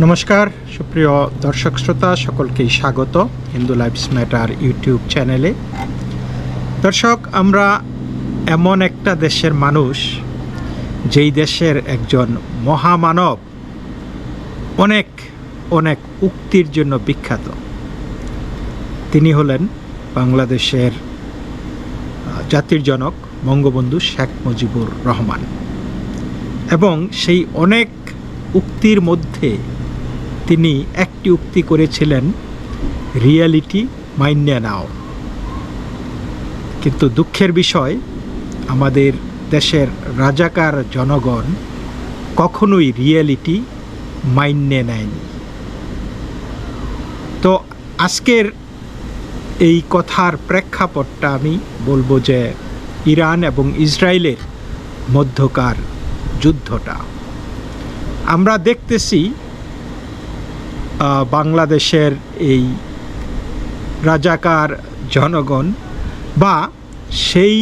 নমস্কার, সুপ্রিয় দর্শক শ্রোতা, সকলকেই স্বাগত হিন্দু লাইফস ম্যাটার ইউটিউব চ্যানেলে। দর্শক, আমরা এমন একটা দেশের মানুষ, যেই দেশের একজন মহামানব, অনেক অনেক উক্তির জন্য বিখ্যাত। তিনি হলেন বাংলাদেশের জাতির জনক বঙ্গবন্ধু শেখ মুজিবুর রহমান। এবং সেই অনেক উক্তির মধ্যে তিনি একটি উক্তি করেছিলেন, রিয়ালিটি মাইন্যা নাও। কিন্তু দুঃখের বিষয়, আমাদের দেশের রাজাকার জনগণ কখনোই রিয়েলিটি মাইন্যে নেয়নি। তো আজকের এই কথার প্রেক্ষাপটটা আমি বলব যে ইরান এবং ইসরায়েলের মধ্যকার যুদ্ধটা। আমরা দেখতেছি বাংলাদেশের এই রাজাকার জনগণ বা সেই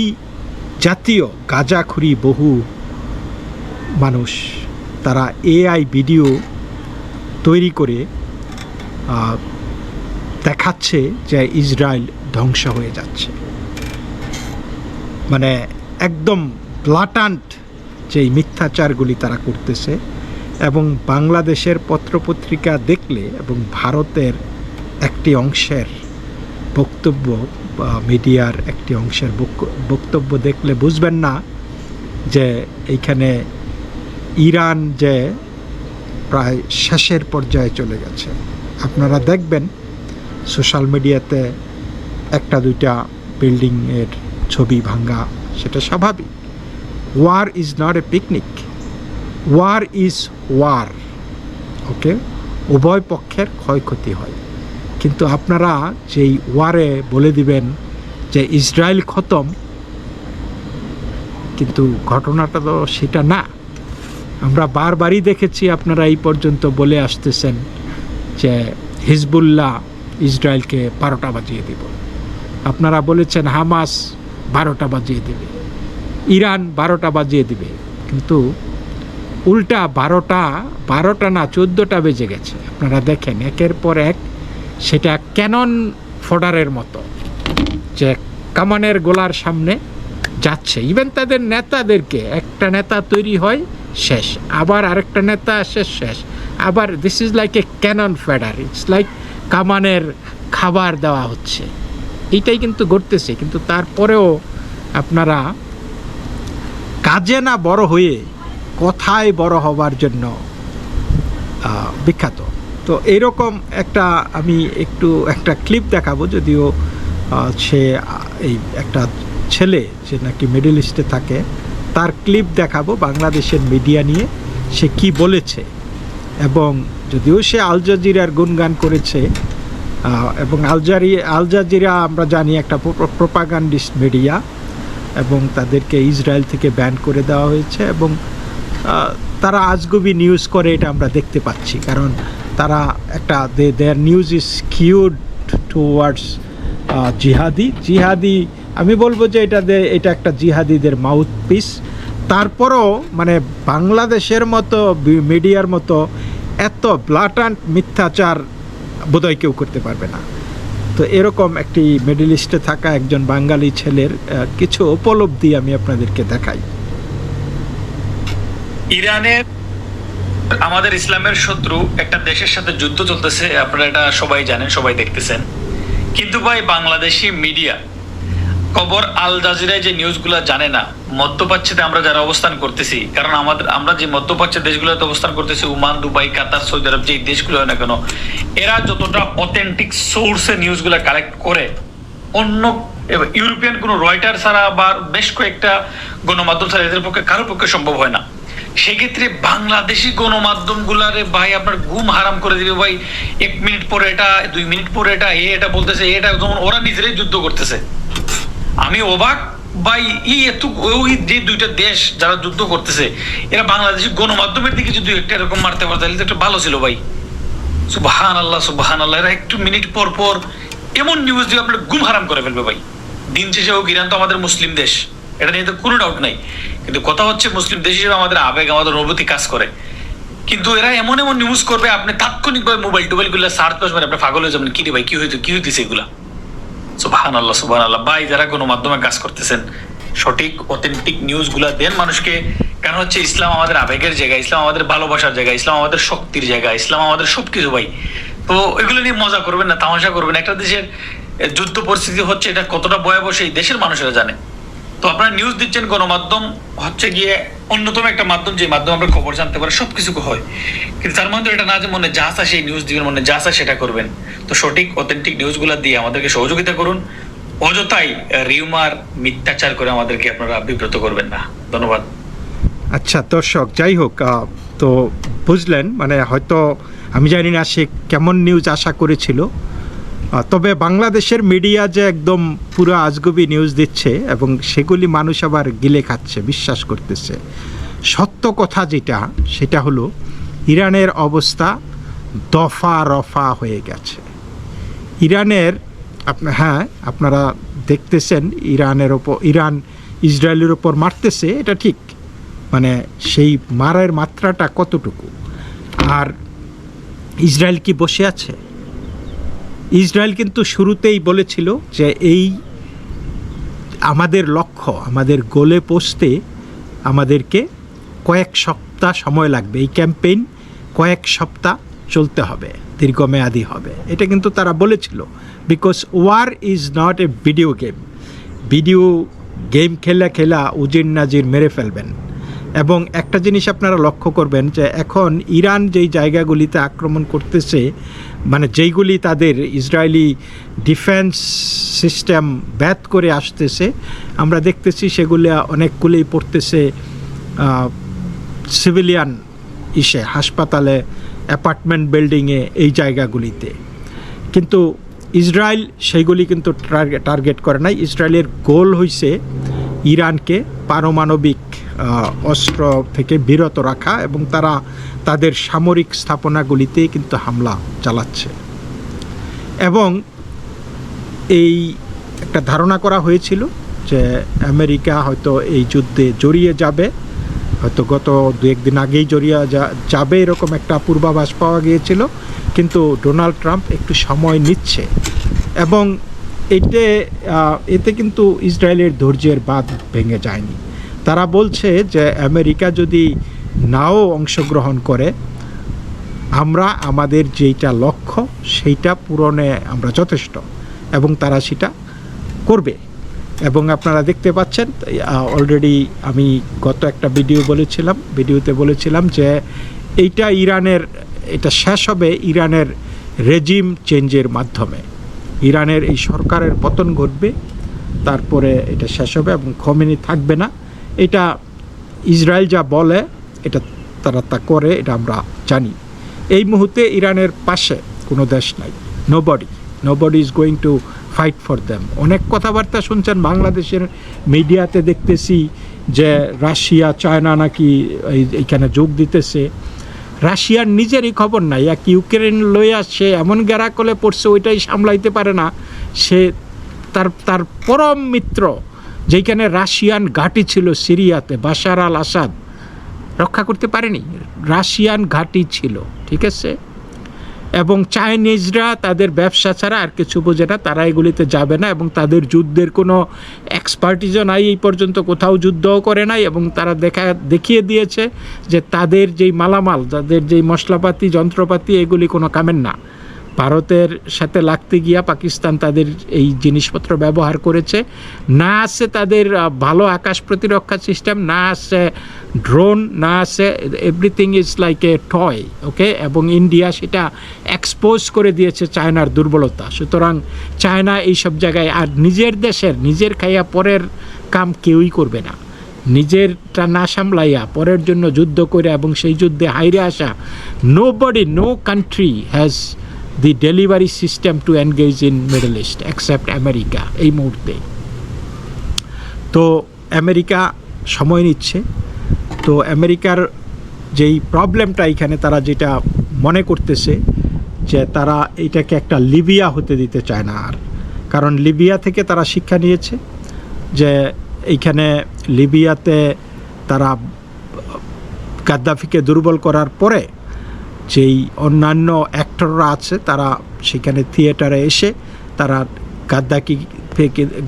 জাতীয় গাজাখুরি বহু মানুষ, তারা এআই ভিডিও তৈরি করে দেখাচ্ছে যে ইসরায়েল ধ্বংস হয়ে যাচ্ছে। মানে একদম ব্লাটান্ট যেই মিথ্যাচারগুলি তারা করতেছে। এবং বাংলাদেশের পত্রপত্রিকা দেখলে এবং ভারতের একটি অংশের বক্তব্য বা মিডিয়ার একটি অংশের বক- বক্তব্য দেখলে বুঝবেন না যে এইখানে ইরান যে প্রায় শেষের পর্যায়ে চলে গেছে। আপনারা দেখবেন সোশ্যাল মিডিয়াতে একটা দুইটা বিল্ডিংয়ের ছবি ভাঙ্গা সেটা স্বাভাবিক। War is not a picnic war is war okay উভয় পক্ষের ক্ষয়ক্ষতি হয়। কিন্তু আপনারা যেই ওয়ারে বলে দিবেন যে ইসরায়েল খতম, কিন্তু ঘটনাটা তো সেটা না। আমরা বারবারই দেখেছি আপনারা এই পর্যন্ত বলে আসতেছেন যে হিজবুল্লাহ ইসরায়েলকে বারোটা বাজিয়ে দিব। আপনারা বলেছেন হামাস বারোটা বাজিয়ে দেবে। ইরান বারোটা বাজিয়ে দিবে। কিন্তু উল্টা বারোটা বারোটা না চোদ্দোটা বেজে গেছে। আপনারা দেখেন, একের পর এক সেটা ক্যানন ফোডারের মতো যে কামানের গোলার সামনে যাচ্ছে। ইভেন তাদের নেতাদেরকে একটা নেতা তৈরি হয়, শেষ। আবার আরেকটা নেতা আসে, শেষ। আবার this is like a cannon fodder it's like কামানের খাবার দেওয়া হচ্ছে। এইটাই কিন্তু ঘটতেছে, কিন্তু তারপরেও আপনারা কাজে না বড় হয়ে কথায় বড় হবার জন্য বিখ্যাত। তো এইরকম একটা আমি একটু একটা ক্লিপ দেখাবো, যদিও সে এই একটা ছেলে যে নাকি মিডল ইস্টে থাকে, তার ক্লিপ দেখাবো বাংলাদেশের মিডিয়া নিয়ে, সে কি বলেছে। এবং যদিও সে আল জাজিরার গুণগান করেছে এবং আলজারি আল জাজিরা আমরা জানি একটা প্রোপাগান্ডিস্ট মিডিয়া, এবং তাদেরকে ইসরায়েল থেকে ব্যান করে দেওয়া হয়েছে, এবং তারা আজগুবি নিউজ করে, এটা আমরা দেখতে পাচ্ছি। কারণ তারা একটা they their news is skewed towards jihadi. জিহাদি, আমি বলব যে এটা দে, এটা একটা জিহাদিদের মাউথ পিস তারপরও মানে বাংলাদেশের মতো মিডিয়ার মতো এত ব্লাটান্ট মিথ্যাচার বোধহয় কেউ করতে পারবে না। তো এরকম একটি মিডল ইস্টে থাকা একজন বাঙালি ছেলের কিছু উপলব্ধি আমি আপনাদেরকে দেখাই। ইরানের আমাদের ইসলামের শত্রু একটা দেশের সাথে যুদ্ধ চলতেছে, আপনারা এটা সবাই জানেন, সবাই দেখতেছেন। কিন্তু ভাই, বাংলাদেশি মিডিয়া, কবর আল জাজিরায় যে নিউজগুলো জানে না, মধ্যপ্রাচ্যতে আমরা যারা অবস্থান করতেছি, কারণ আমাদের, আমরা যে মধ্যপ্রাচ্যের দেশগুলোতে অবস্থান করতেছি, Oman, Dubai, Qatar, Saudi Arab যে দেশগুলো হয় না কেন, এরা যতটা অথেন্টিক সোর্সে নিউজগুলো কালেক্ট করে, অন্য ইউরোপিয়ান কোনো রয়টার ছাড়া বা বেশ কয়েকটা গণমাধ্যম ছাড়া এদের পক্ষে, কারোর পক্ষে সম্ভব হয় না। সেক্ষেত্রে বাংলাদেশি গণমাধ্যম গুলারে ভাই আপনার ঘুম হারাম করে দিবে ভাই। এক মিনিট পরে এটা, দুই মিনিট পরে এটা, এ এটা বলতেছে এটা, যেমন ওরা নিজেরাই যুদ্ধ করতেছে। আমি অবাক, ভাই, ই এত ওই যে দুইটা দেশ যারা যুদ্ধ করতেছে, এরা বাংলাদেশি গণমাধ্যমের দিকে যদি একটা এরকম মারতে পারতো তাহলে তো একটু ভালো ছিল ভাই। সুবাহান আল্লাহ সুবাহান আল্লাহ এরা একটু মিনিট পর পর এমন নিউজ দিয়ে আপনার ঘুম হারাম করে ফেলবে ভাই। দিন শেষে হোক, ইরান তো আমাদের মুসলিম দেশ। এটা নিয়ে তো কোনো ডাউট নাই। কিন্তু কথা হচ্ছে, মুসলিম দেশ হিসেবে আমাদের আবেগ, আমাদের অনুভূতি কাজ করে। কিন্তু এরা এমন এমন নিউজ করবে, আপনি তাৎক্ষণিকভাবে মোবাইল টোবাইলগুলো সার্চ করবেন, আপনি পাগল হয়ে যাবেন, কি রে ভাই, কি হয়েছে কি হইতেছে এগুলা? সুবহান আল্লাহ সুবহান আল্লাহ ভাই, যারা কোনো মাধ্যমে কাজ করতেছেন, সঠিক অথেন্টিক নিউজগুলা দেন মানুষকে। কারণ হচ্ছে, ইসলাম আমাদের আবেগের জায়গা, ইসলাম আমাদের ভালোবাসার জায়গা, ইসলাম আমাদের শক্তির জায়গা, ইসলাম আমাদের সবকিছু ভাই। তো এগুলো নিয়ে মজা করবেন না, তামাশা করবেন একটা দেশের যুদ্ধ পরিস্থিতি হচ্ছে, এটা কতটা ভয়াবহ, সেই দেশের মানুষেরা জানে। তো আপনারা নিউজ দিচ্ছেন গণমাধ্যম, হচ্ছে গিয়ে অন্যতম একটা মাধ্যম, যে মাধ্যমে আমরা খবর জানতে পারি সবকিছু হয়। কিন্তু তার মধ্যে এটা না যে মনে যা আসা সেই নিউজ দিবেন, মনে যা আসা সেটা করবেন। তো সঠিক অথেন্টিক নিউজগুলো দিয়ে আমাদেরকে সহযোগিতা করুন। অযথাই রিউমার মিথ্যাচার করে আমাদেরকে আপনারা বিব্রত করবেন না। ধন্যবাদ। আচ্ছা দর্শক, যাই হোক তো বুঝলেন মানে হয়তো, আমি জানি না সে কেমন নিউজ আশা করেছিল। তবে বাংলাদেশের মিডিয়া যে একদম পুরো আজগবি নিউজ দিচ্ছে এবং সেগুলি মানুষ আবার গিলে খাচ্ছে, বিশ্বাস করতেছে। সত্য কথা যেটা, সেটা হলো ইরানের অবস্থা দফা রফা হয়ে গেছে। ইরানের আপনার হ্যাঁ আপনারা দেখতেছেন ইরানের ওপর, ইরান ইসরায়েলের ওপর মারতেছে, এটা ঠিক। মানে সেই মারের মাত্রাটা কতটুকু? আর ইসরায়েল কি বসে আছে? ইসরায়েল কিন্তু শুরুতেই বলেছিল যে এই আমাদের লক্ষ্য, আমাদের গোলে পৌঁছতে আমাদেরকে কয়েক সপ্তাহ সময় লাগবে। এই ক্যাম্পেইন কয়েক সপ্তাহ চলতে হবে, দীর্ঘমেয়াদী হবে। এটা কিন্তু তারা বলেছিল। Because war is not a video game video game খেলা খেলা উজির নাজির মেরে ফেলবেন। এবং একটা জিনিস আপনারা লক্ষ্য করবেন যে এখন ইরান যেই জায়গাগুলিতে আক্রমণ করতেছে মানে যেইগুলি তাদের ইসরায়েলি ডিফেন্স সিস্টেম ব্যাত করে আসতেছে, আমরা দেখতেছি সেগুলি অনেকগুলি পড়তেছে সিভিলিয়ান ইসে, হাসপাতালে, অ্যাপার্টমেন্ট বিল্ডিংয়ে এই জায়গাগুলিতে। কিন্তু ইসরায়েল সেইগুলি কিন্তু টার্গেট করে নাই। ইসরায়েলের গোল হইছে ইরানকে পারমাণবিক অস্ত্র থেকে বিরত রাখা এবং তারা তাদের সামরিক স্থাপনাগুলিতে কিন্তু হামলা চালাচ্ছে। এবং এই একটা ধারণা করা হয়েছিল যে আমেরিকা হয়তো এই যুদ্ধে জড়িয়ে যাবে। হয়তো গত দু একদিন আগেই জড়িয়ে যাবে এরকম একটা পূর্বাভাস পাওয়া গিয়েছিল। কিন্তু ডোনাল্ড ট্রাম্প একটু সময় নিচ্ছে। এবং এতে এতে কিন্তু ইসরায়েলের ধৈর্যের বাঁধ ভেঙে যায়নি। তারা বলছে যে আমেরিকা যদি নাও অংশগ্রহণ করে, আমরা আমাদের যেইটা লক্ষ্য, সেইটা পূরণে আমরা যথেষ্ট এবং তারা সেটা করবে। এবং আপনারা দেখতে পাচ্ছেন অলরেডি আমি গত একটা ভিডিও বলেছিলাম ভিডিওতে বলেছিলাম যে এইটা ইরানের, এটা শেষ হবে ইরানের রেজিম চেঞ্জের মাধ্যমে। ইরানের এই সরকারের পতন ঘটবে, তারপরে এটা শেষ হবে এবং খমেনি থাকবে না। এটা ইসরায়েল যা বলে, এটা তারা তা করে, এটা আমরা জানি। এই মুহূর্তে ইরানের পাশে কোনো দেশ নাই। Nobody nobody is going to fight for them অনেক কথাবার্তা শুনছেন, বাংলাদেশের মিডিয়াতে দেখতেছি যে রাশিয়া, চায়না নাকি এইখানে যোগ দিতেছে। রাশিয়ার নিজেরই খবর নাই, এক ইউক্রেন লইয়া সে এমন গেরাকলে পড়ছে, ওইটাই সামলাইতে পারে না। সে তার তার পরম মিত্র যেখানে রাশিয়ান ঘাঁটি ছিল সিরিয়াতে, বাশার আল আসাদ, রক্ষা করতে পারেনি। রাশিয়ান ঘাঁটি ছিল, ঠিক আছে? এবং চাইনিজরা তাদের ব্যবসা ছাড়া আর কিছু বোঝে না, তারা এগুলিতে যাবে না এবং তাদের যুদ্ধের কোনো এক্সপার্টিজও নাই, এই পর্যন্ত কোথাও যুদ্ধও করে নাই এবং তারা দেখা, দেখিয়ে দিয়েছে যে তাদের যেই মালামাল, তাদের যেই মশলাপাতি, যন্ত্রপাতি, এগুলি কোনো কামের না। ভারতের সাথে লাগতে গিয়া পাকিস্তান তাদের এই জিনিসপত্র ব্যবহার করেছে। না আছে তাদের ভালো আকাশ প্রতিরক্ষা সিস্টেম না আছে ড্রোন না আছে everything is like a toy okay এবং ইন্ডিয়া সেটা এক্সপোজ করে দিয়েছে চায়নার দুর্বলতা। সুতরাং চায়না এইসব জায়গায় আর নিজের দেশের, নিজের খাইয়া পরের কাম কেউই করবে না। নিজেরটা না সামলাইয়া, পরের জন্য যুদ্ধ করে এবং সেই যুদ্ধে হাইরে আসা nobody no country has the delivery system to engage in Middle East except America এই মুহূর্তে। তো আমেরিকা সময় নিচ্ছে। তো আমেরিকার যেই প্রবলেমটা এখানে, তারা যেটা মনে করতেছে, যে তারা এটাকে একটা লিবিয়া হতে দিতে চায় না আর। কারণ লিবিয়া থেকে তারা শিক্ষা নিয়েছে, যে এইখানে লিবিয়াতে তারা গাদ্দাফিকে দুর্বল করার পরে যেই অন্যান্য অ্যাক্টররা আছে, তারা সেখানে থিয়েটারে এসে তারা গাদ্দাকি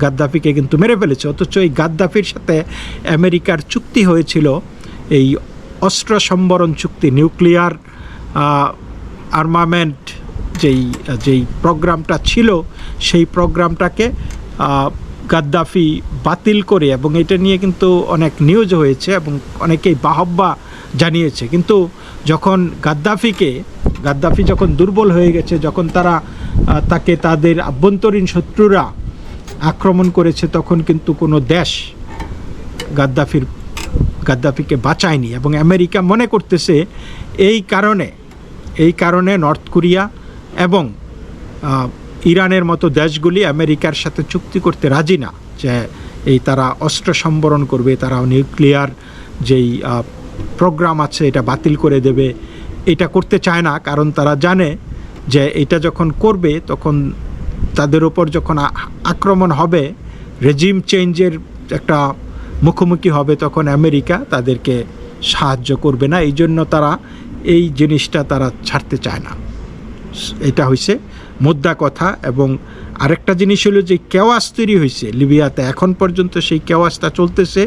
গাদ্দাফিকে কিন্তু মেরে ফেলেছে। অথচ এই গাদ্দাফির সাথে আমেরিকার চুক্তি হয়েছিল, এই অস্ত্র সম্বরণ চুক্তি, নিউক্লিয়ার আর্মামেন্ট যেই যেই প্রোগ্রামটা ছিল, সেই প্রোগ্রামটাকে গাদ্দাফি বাতিল করে এবং এটা নিয়ে কিন্তু অনেক নিউজ হয়েছে এবং অনেকেই বাহব্বা জানিয়েছে। কিন্তু যখন গাদ্দাফিকে, গাদ্দাফি যখন দুর্বল হয়ে গেছে, যখন তারা তাকে তাদের আভ্যন্তরীণ শত্রুরা আক্রমণ করেছে, তখন কিন্তু কোনো দেশ গাদ্দাফির, গাদ্দাফিকে বাঁচায়নি। এবং আমেরিকা মনে করতেছে, এই কারণে এই কারণে নর্থ কোরিয়া এবং ইরানের মতো দেশগুলি আমেরিকার সাথে চুক্তি করতে রাজি না। যে এই তারা অস্ত্র সম্বরণ করবে তারা নিউক্লিয়ার যেই প্রোগ্রাম আছে, এটা বাতিল করে দেবে। এটা করতে চায় না, কারণ তারা জানে যে এটা যখন করবে, তখন তাদের ওপর যখন আক্রমণ হবে রেজিম চেঞ্জের একটা মুখোমুখি হবে, তখন আমেরিকা তাদেরকে সাহায্য করবে না। এই জন্য তারা এই জিনিসটা তারা ছাড়তে চায় না। এটা হয়েছে মুদ্রা কথা এবং আরেকটা জিনিস হলো যে কেওয়াস তৈরি হয়েছে লিবিয়াতে। এখন পর্যন্ত সেই কেওয়াসটা চলতেছে।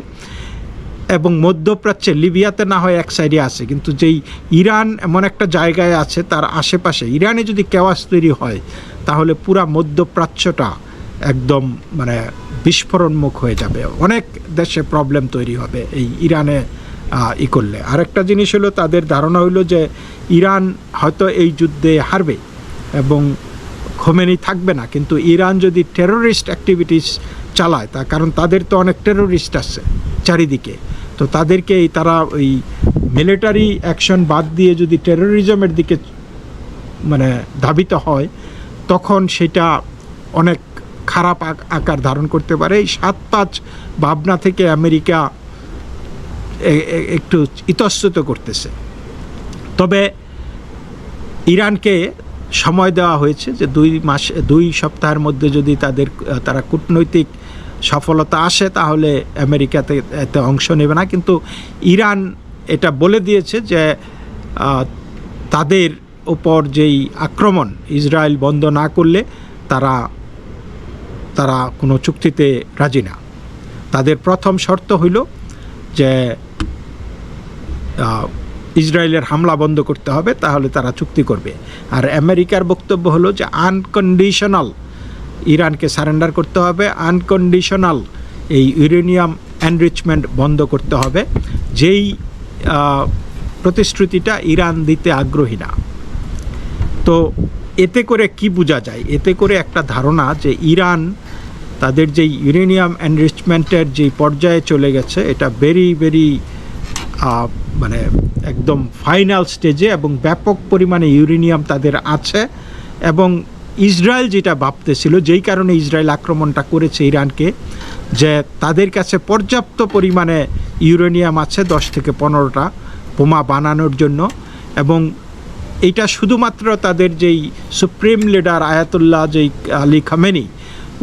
এবং মধ্যপ্রাচ্যে লিবিয়াতে না হয় এক সাইডে আছে। কিন্তু যেই ইরান এমন একটা জায়গায় আছে, তার আশেপাশে, ইরানে যদি কেওয়াস তৈরি হয়, তাহলে পুরা মধ্যপ্রাচ্যটা একদম মানে বিস্ফোরণমুখ হয়ে যাবে। অনেক দেশে প্রবলেম তৈরি হবে এই ইরানে ই করলে। আরেকটা জিনিস হলো, তাদের ধারণা হলো যে ইরান হয়তো এই যুদ্ধে হারবে এবং খোমেনি থাকবে না। কিন্তু ইরান যদি টেরোরিস্ট অ্যাক্টিভিটিস চালায় তা কারণ তাদের তো অনেক টেরোরিস্ট আছে। চারিদিকে। তো তাদেরকে তারা ওই মিলিটারি অ্যাকশন বাদ দিয়ে যদি টেরোরিজমের দিকে মানে ধাবিত হয়, তখন সেটা অনেক খারাপ আকার ধারণ করতে পারে। এই সাত পাঁচ ভাবনা থেকে আমেরিকা একটু ইতস্তত করতেছে। তবে ইরানকে সময় দেওয়া হয়েছে যে দুই মাস, দুই সপ্তাহের মধ্যে যদি তাদের, তারা কূটনৈতিক সফলতা আসে, তাহলে আমেরিকাতে এতে অংশ নেবে না। কিন্তু ইরান এটা বলে দিয়েছে যে তাদের ওপর যেই আক্রমণ ইসরায়েল বন্ধ না করলে তারা তারা কোনো চুক্তিতে রাজি না। তাদের প্রথম শর্ত হইল যে ইসরায়েলের হামলা বন্ধ করতে হবে, তাহলে তারা চুক্তি করবে। আর আমেরিকার বক্তব্য হলো যে, আনকন্ডিশনাল ইরানকে সারেন্ডার করতে হবে। আনকন্ডিশনাল এই ইউরেনিয়াম এনরিচমেন্ট বন্ধ করতে হবে। যেই প্রতিশ্রুতিটা ইরান দিতে আগ্রহী না। তো এতে করে কি বোঝা যায়? এতে করে একটা ধারণা যে ইরান তাদের যে ইউরেনিয়াম এনরিচমেন্টের যে পর্যায়ে চলে গেছে, এটা ভেরি ভেরি মানে একদম ফাইনাল স্টেজে এবং ব্যাপক পরিমাণে ইউরেনিয়াম তাদের আছে এবং ইসরায়েল যেটা ভাবতেছিল, যেই কারণে ইসরায়েল আক্রমণটা করেছে ইরানকে, যে তাদের কাছে পর্যাপ্ত পরিমাণে ইউরেনিয়াম আছে, দশ থেকে পনেরোটা বোমা বানানোর জন্য। এবং এটা শুধুমাত্র তাদের যেই সুপ্রিম লিডার আয়াতুল্লাহ যেই আলী খামেনি,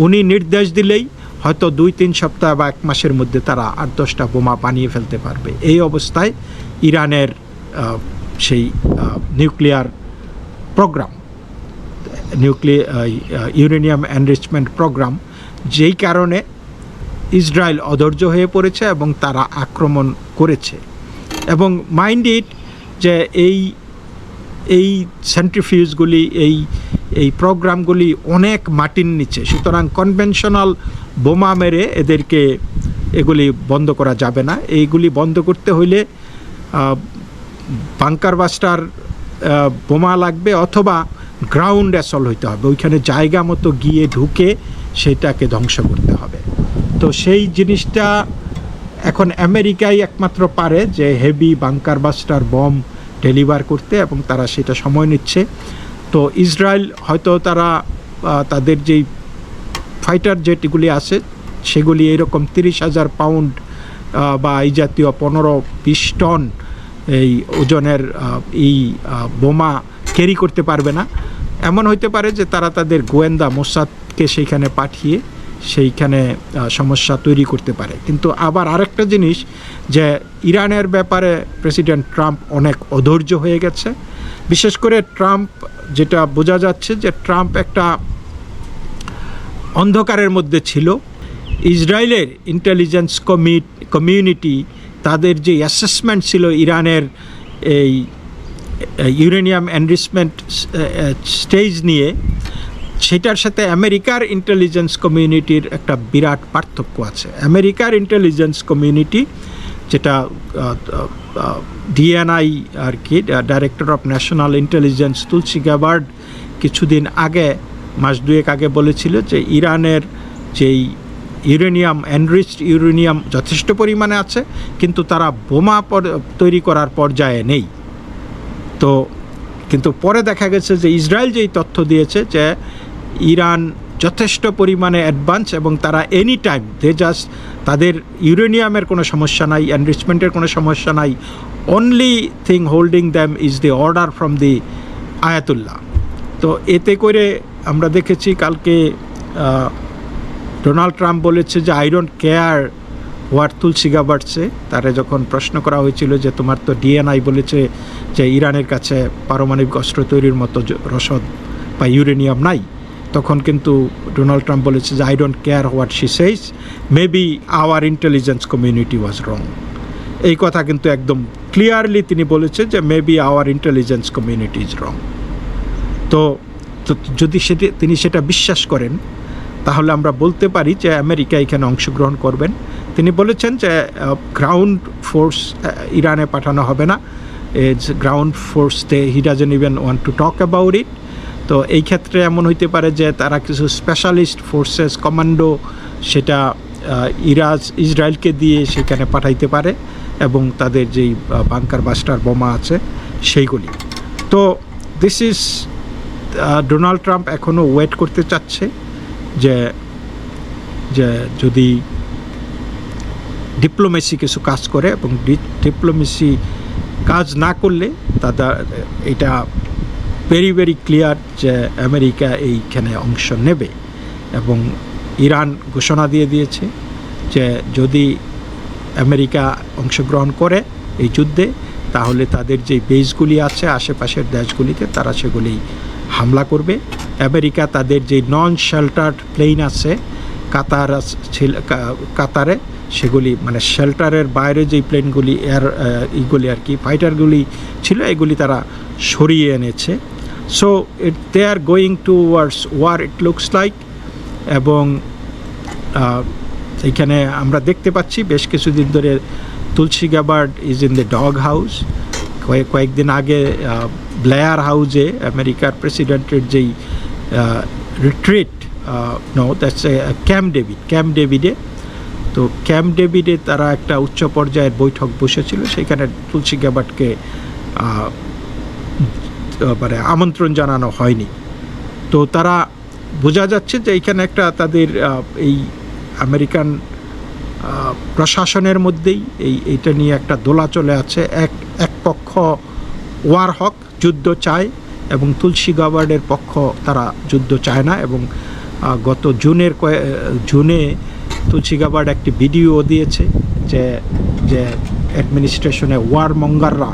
উনি নির্দেশ দিলেই হয়তো দুই, তিন সপ্তাহ বা এক মাসের মধ্যে তারা আট দশটা বোমা বানিয়ে ফেলতে পারবে। এই অবস্থায় ইরানের সেই nuclear program. Nuclear uranium enrichment program যেই কারণে ইসরায়েল অধৈর্য হয়ে পড়েছে এবং তারা আক্রমণ করেছে। এবং মাইন্ড ইট যে এই এই সেন্ট্রিফিউজগুলি এই এই প্রোগ্রামগুলি অনেক মাটির নিচে। সুতরাং কনভেনশনাল বোমা মেরে এদেরকে এগুলি বন্ধ করা যাবে না। এইগুলি বন্ধ করতে হইলে বাংকার বাস্টার বোমা লাগবে অথবা গ্রাউন্ড অ্যাসল হইতে হবে। ওইখানে জায়গা মতো গিয়ে ঢুকে সেটাকে ধ্বংস করতে হবে। তো সেই জিনিসটা এখন আমেরিকাই একমাত্র পারে যে heavy bunker buster bomb deliver করতে এবং তারা সেটা সময় নিচ্ছে। তো ইসরায়েল হয়তো তারা তাদের যেই ফাইটার জেটগুলি আছে, সেগুলি এরকম তিরিশ হাজার পাউন্ড বা এই জাতীয় পনেরো বিশ টন এই ওজনের এই বোমা ক্যারি করতে পারবে না। এমন হইতে পারে যে তারা তাদের গোয়েন্দা মোসাদকে সেইখানে পাঠিয়ে সেইখানে সমস্যা তৈরি করতে পারে। কিন্তু আবার আরেকটা জিনিস যে ইরানের ব্যাপারে প্রেসিডেন্ট ট্রাম্প অনেক অধৈর্য হয়ে গেছে। বিশেষ করে ট্রাম্প, যেটা বোঝা যাচ্ছে যে ট্রাম্প একটা অন্ধকারের মধ্যে ছিল। ইসরায়েলের ইন্টেলিজেন্স কমিট কমিউনিটি তাদের যে অ্যাসেসমেন্ট ছিল ইরানের এই ইউরেনিয়াম এনরিচমেন্ট স্টেজ নিয়ে সেটার সাথে আমেরিকার ইন্টেলিজেন্স কমিউনিটির একটা বিরাট পার্থক্য আছে। আমেরিকার ইন্টেলিজেন্স কমিউনিটি যেটা ডিএনআই আর কি director of national intelligence Tulsi Gabbard কিছুদিন আগে, মাস দুয়েক আগে বলেছিল যে ইরানের যেই ইউরেনিয়াম এনরিচড ইউরেনিয়াম যথেষ্ট পরিমাণে আছে, কিন্তু তারা বোমা তৈরি করার পর্যায়ে নেই। তো, কিন্তু পরে দেখা গেছে যে ইসরায়েল যেই তথ্য দিয়েছে যে ইরান যথেষ্ট পরিমাণে অ্যাডভান্স এবং তারা এনি টাইম দে জাস্ট তাদের ইউরেনিয়ামের কোনো সমস্যা নাই এনরিচমেন্টের কোনো সমস্যা নাই only thing holding them is the order from the ayatollah. তো এতে করে আমরা দেখেছি কালকে ডোনাল্ড ট্রাম্প বলেছে যে I don't care what Tulsi গাবার্টসে তারে যখন প্রশ্ন করা হয়েছিল যে তোমার তো ডিএনআই বলেছে যে ইরানের কাছে পারমাণবিক অস্ত্র তৈরির মতো রসদ বা ইউরেনিয়াম নাই, তখন কিন্তু ডোনাল্ড ট্রাম্প বলেছে যে I don't care what she says maybe our intelligence community was wrong এই কথা কিন্তু একদম ক্লিয়ারলি তিনি বলেছে যে maybe our intelligence community is wrong তো যদি সেটি তিনি সেটা বিশ্বাস করেন তাহলে আমরা বলতে পারি যে আমেরিকা এখানে অংশগ্রহণ করবেন। তিনি বলেছেন যে গ্রাউন্ড ফোর্স ইরানে পাঠানো হবে না। Ground force they he doesn't even want to talk about it তো এই ক্ষেত্রে এমন হইতে পারে যে, তারা কিছু স্পেশালিস্ট ফোর্সেস কমান্ডো সেটা ইরাজ, ইসরায়েলকে দিয়ে সেখানে পাঠাইতে পারে এবং তাদের যেই বাংকার বাস্টার বোমা আছে, সেইগুলি। তো দিস ইজ ডোনাল্ড ট্রাম্প এখনও ওয়েট করতে চাচ্ছে। যে যে যদি ডিপ্লোমেসি কিছু কাজ করে এবং ডিপ্লোমেসি কাজ না করলে তাদের, এটা ভেরি ভেরি ক্লিয়ার যে আমেরিকা এইখানে অংশ নেবে এবং ইরান ঘোষণা দিয়ে দিয়েছে যে যদি আমেরিকা অংশগ্রহণ করে এই যুদ্ধে, তাহলে তাদের যে বেসগুলি আছে, আশেপাশের দেশগুলিতে তারা সেগুলি হামলা করবে। আমেরিকা তাদের যে নন শেল্টার্ড প্লেন আছে, কাতার ছিল কাতারে, সেগুলি মানে শেল্টারের বাইরে যেই প্লেনগুলি এয়ার ইগুলি আর কি ফাইটারগুলি ছিল, এগুলি তারা সরিয়ে এনেছে। So it they are going towards war it looks like এবং এখানে আমরা দেখতে পাচ্ছি, বেশ কিছুদিন ধরে Tulsi Gabbard is in the dog house কয়েক কয়েকদিন আগে ব্লেয়ার হাউজে আমেরিকার প্রেসিডেন্টের যেই retreat no that's camp David camp ডেভিডে তো ক্যাম্প ডেভিডে তারা একটা উচ্চ পর্যায়ের বৈঠক বসেছিল। সেখানে তুলসী গ্যাবার্ডকে মানে আমন্ত্রণ জানানো হয়নি। তো তারা, বোঝা যাচ্ছে যে এখানে একটা তাদের এই আমেরিকান প্রশাসনের মধ্যেই এই এইটা নিয়ে একটা দোলা চলে আছে। এক এক পক্ষ ওয়ার হক, যুদ্ধ চায় এবং তুলসী গাবার্ডের পক্ষ তারা যুদ্ধ চায় না এবং গত জুনের জুনে তুলসী গাবার্ড একটি ভিডিও দিয়েছে যে যে অ্যাডমিনিস্ট্রেশনে ওয়ার মঙ্গাররা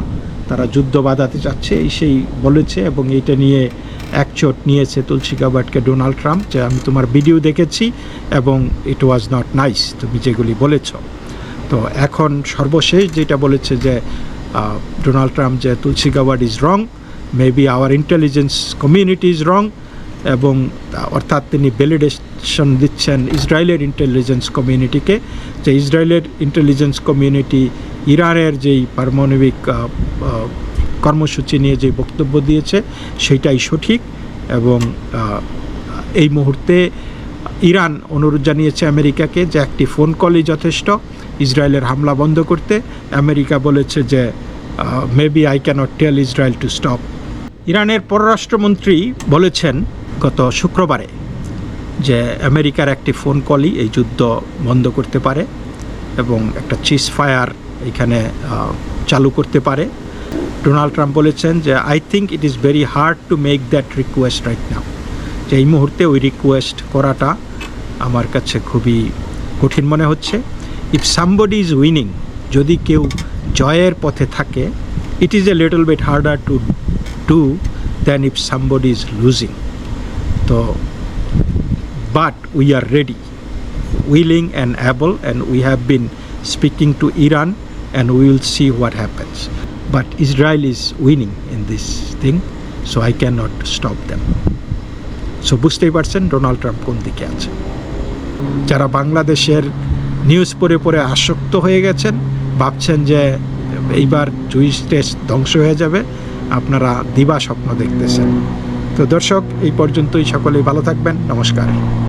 তারা যুদ্ধ বাঁধাতে চাচ্ছে। এই সেই বলেছে এবং এইটা নিয়ে একচোট নিয়েছে তুলসী গাবার্ডকে ডোনাল্ড ট্রাম্প, যে আমি তোমার ভিডিও দেখেছি, এবং ইট ওয়াজ নট নাইস তুমি যেগুলি বলেছ। তো এখন সর্বশেষ যেটা বলেছে যে ডোনাল্ড ট্রাম্প যে Tulsi Gabbard is wrong maybe our intelligence community is wrong এবং অর্থাৎ তিনি ভ্যালিডেশন দিচ্ছেন ইসরায়েলের ইন্টেলিজেন্স কমিউনিটিকে যে ইসরায়েলের ইন্টেলিজেন্স কমিউনিটি ইরানের যেই পারমাণবিক কর্মসূচি নিয়ে যে বক্তব্য দিয়েছে সেটাই সঠিক এবং এই মুহূর্তে ইরান অনুরোধ জানিয়েছে আমেরিকাকে যে একটি ফোন কলই যথেষ্ট, ইসরায়েলের হামলা বন্ধ করতে। আমেরিকা বলেছে যে maybe I can't tell Israel to stop ইরানের পররাষ্ট্রমন্ত্রী বলেছেন গত শুক্রবারে যে আমেরিকার একটি ফোন কলই এই যুদ্ধ বন্ধ করতে পারে এবং একটা চিজ ফায়ার এখানে চালু করতে পারে। ডোনাল্ড ট্রাম্প বলেছেন যে I think it is very hard to make that request right now যে, এই মুহূর্তে ওই রিকোয়েস্ট করাটা আমার কাছে খুবই কঠিন মনে হচ্ছে। ইফ সামবডি ইজ উইনিং যদি কেউ জয়ের পথে থাকে it is a little bit harder to do than if somebody is losing তো but we are ready willing and able and we have been speaking to Iran and we will see what happens. But Israel is winning in this thing, so I cannot stop them. So বুঝতেই পারছেন Donald Trump কোন দিকে আছে? যারা বাংলাদেশের news পড়ে পড়ে আসক্ত হয়ে গেছেন ভাবছেন যে এইবার জুইস টেস্ট ধ্বংস হয়ে যাবে আপনারা দিবা স্বপ্ন দেখতেছেন। তো দর্শক এই পর্যন্তই সকলেই ভালো থাকবেন নমস্কার।